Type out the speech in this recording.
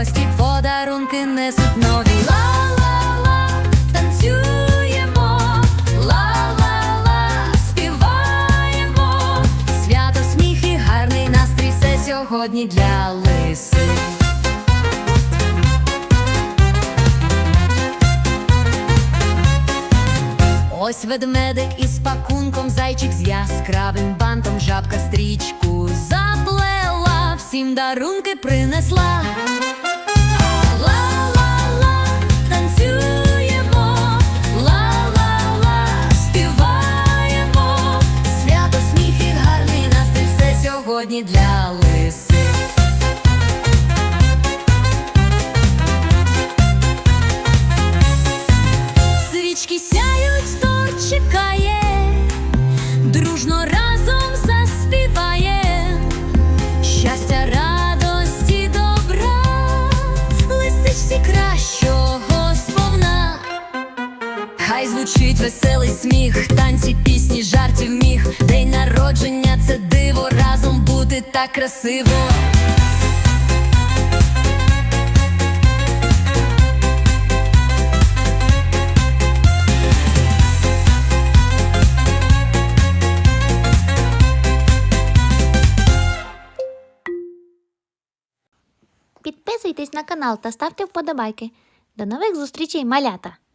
приносить нові ла-ла-ла, танцюємо, ла-ла-ла, співаємо. Свято, сміх і гарний настрій все сьогодні для лиси. Ось ведмедик із пакунком, зайчик з яскравим бантом, жабка стрічку заплела, всім дарунки принесла. Сьогодні для лиси. Свічки сяють, торт чекає, дружно разом заспіває, щастя, радості, добра, лисичці кращого сповна. Хай звучить веселий сміх, танці, пісні, так красиво. Підписуйтесь на канал та ставте вподобайки. До нових зустрічей, малята!